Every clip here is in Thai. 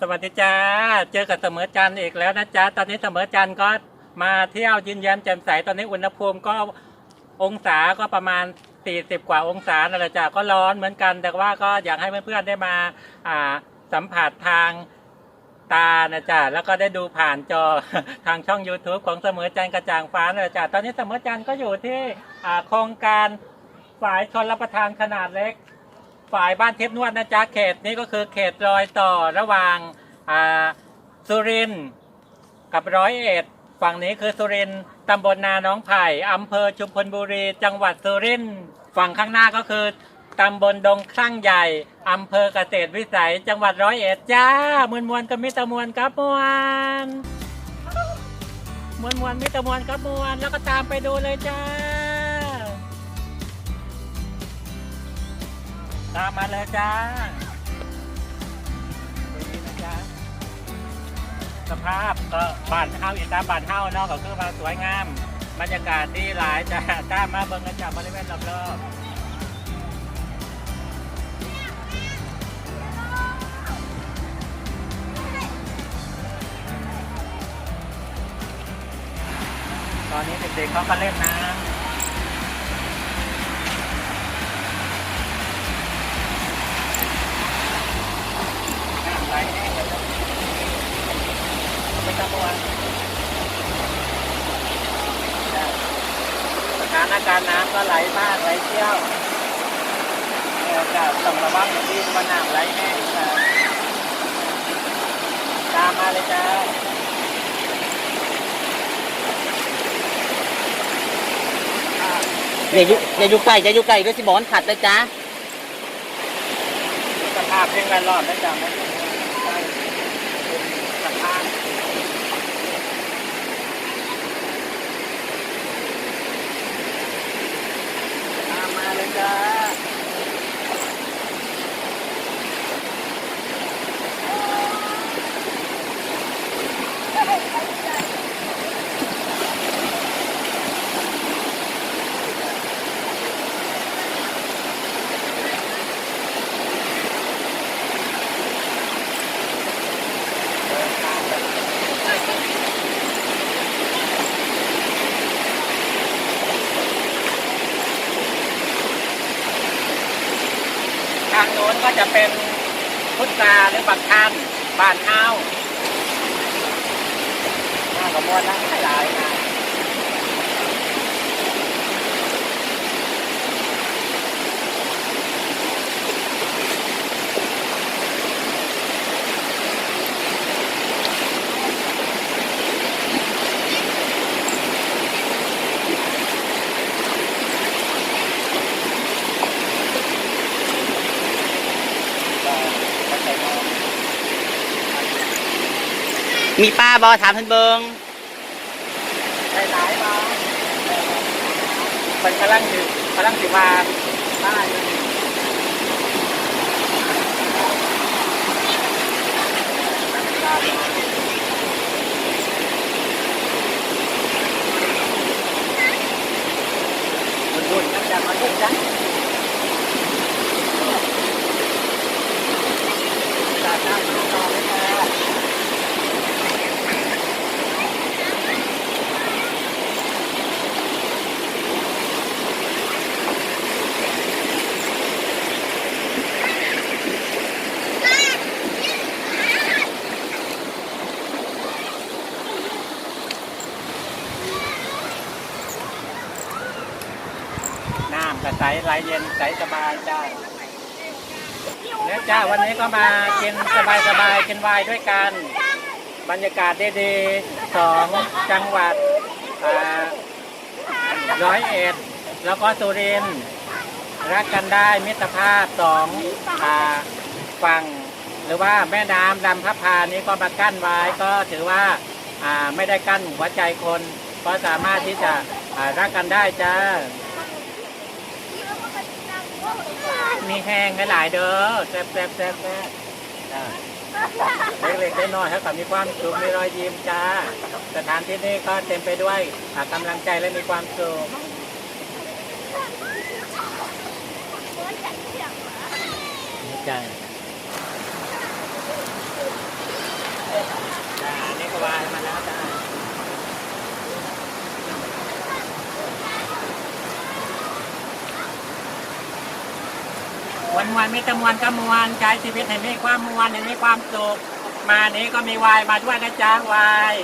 สวัสดีจ้า เจอกับเสมอจันทร์อีกแล้วนะจ๊ะตอนนี้เสมอจันทร์ก็มาเที่ยวยินย้มแจ่มใสตอนนี้อุณหภูมิก็องศาก็ประมาณ 40 กว่าองศานั่นแหละจ้ะก็ร้อนเหมือนกัน แต่ว่าก็อยากให้เพื่อนๆได้มาอ่าสัมผัสทางตานะจ๊ะแล้วก็ได้ดูผ่านจอทางช่อง YouTube ของเสมอจันทร์กระจ่างฟ้านั่นแหละจ้ะตอนนี้เสมอจันทร์ก็อยู่ที่โครงการฝ่ายชนรับประทานขนาดเล็ก ฝ่ายบ้านเทพนวดนะจ๊ะเขตนี้ก็คือเขตรอยต่อระหว่างอ่าสุรินทร์กับร้อยเอ็ดฝั่งนี้คือสุรินทร์ตำบลนาน้องไผ่อำเภอชุมพลบุรี จังหวัดสุรินทร์ฝั่งข้างหน้าก็คือตำบลดงคลั่งใหญ่อำเภอเกษตรวิสัย จังหวัดร้อยเอ็ดจ้ามวลมวลกับมิตรมวลครับมวลมวลมวลมิตรมวลครับมวลแล้วก็ตามไปดูเลยจ้า ตามมาเลยจ้าดูนี่นะจ๊ะสภาพก็บ้านเฮาอีกตามบ้านเฮาเนาะก็คือว่าสวยงาม บรรยากาศดีหลายจ้าตามมาเบิ่งกันจากบริเวณรอบๆตอนนี้เด็กๆเขาก็เล่นน้ำ ไหลแห้งเลยนะ ไม่ต้องระวังสถานการณ์น้ำก็ไหลมากไหลเชี่ยวเออจะต้องระวังอย่างที่ว่าน้ำไหลแห้งนะตามมาเลยจ้าอย่ายุอย่ายุไก่อย่ายุไก่ด้วยสิบอนขัดเลยจ้าสภาพเพียงแวดล้อมนะจ๊ะไม่เป็นสภาพตา ทางโน้นก็จะเป็นพุทราหรือบักทานบานเฮาหน้ากระมวลนะหลายนะก็ มีป้าบอถามเพิ่นเบิงใส่หลายมาคนพลังสิกำลังสิมานได้เลยบุญๆน้ำจันมาทุกจังตาตามมาต่อเลยค่ะ น้ำก็ใสไหลเย็นใสสบายจ้าเนี่ยจ้าวันนี้ก็มากินสบายสบายๆกินวน์ด้วยกัน บรรยากาศดีๆสองจังหวัดร้อยเอ็ดแล้วก็สุรินทร์รักกันได้มิตรภาพสองฝั่งหรือว่าแม่น้ำลำพะพานี้ก็มากั้นไว้ก็ถือว่าไม่ได้กั้นหัวใจคน ก็สามารถที่จะรักกันได้จ้า มีแห้งหลายๆเด้อแซ่บแซ่บแซ่บแซ่บจ้าเล็กๆน้อยๆให้กับมีความสุขมีรอยยิ้มจ้า สถานที่นี้ก็เต็มไปด้วยอ่ากำลังใจและมีความสุขนี่จ้า วายมาแล้วจ้า วันวันๆมีแตมวนก็มวนใจชีวิตให้มีความมวนให้มีความสุขมานี้ก็มีวายมาด้วยนะจ๊ะวาย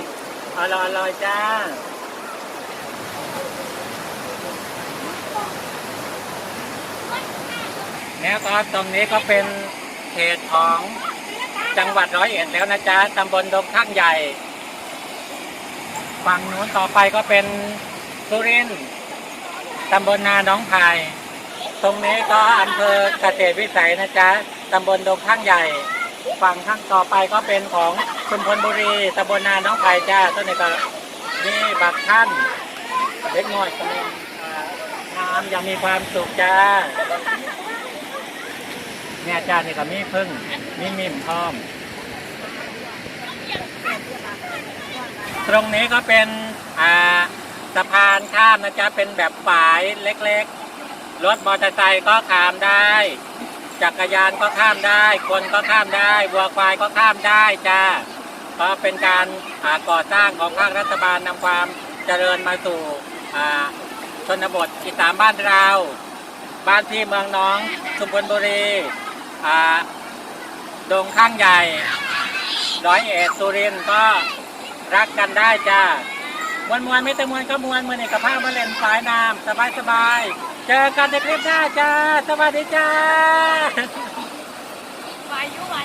อร่อยอร่อยจ้าแล้วก็ตรงนี้ก็เป็นเขตของจังหวัดร้อยเอ็ดแล้วนะจ๊ะตำบลดงข้างใหญ่ ฝั่งนู้นต่อไปก็เป็นสุรินทร์ตำบลนาน้องไผ่ ตรงนี้ก็อำเภอเกษตรวิสัยนะจ๊ะตำบลดงข้างใหญ่ ฝั่งข้างต่อไปก็เป็นของชุมพลบุรีตำบลนาหน้องไผ่จ้าต้นนี้ก็นี่บักท่านเล็กน้อยกำลังอ่าน้ำยังมีความสุขจ้าเนี่ยจ้านี่ก็มีพึ่งมีมิมพร้อม ตรงนี้ก็เป็นอ่าสะพานข้ามนะจ๊ะเป็นแบบฝายเล็กๆ รถมอเตอร์ไซค์ก็ข้ามได้ จักรยานก็ข้ามได้ คนก็ข้ามได้วัวควายก็ข้ามได้จ้าก็เป็นการอ่าก่อสร้างของภาครัฐบาลนำความเจริญมาสู่ชนบทอีสานบ้านเรา บ้านพี่เมืองน้องชุมพลบุรีดงข้างใหญ่ ร้อยเอ็ดสุรินทร์ก็รักกันได้จ้ามวนมวนๆไม่แต่มวนก็มวนมือนี่กับผ้ามาเล่นสายน้ำสบายสบาย เจอกันในคลิปหน้าจ้า สวัสดีจ้า วายุวัน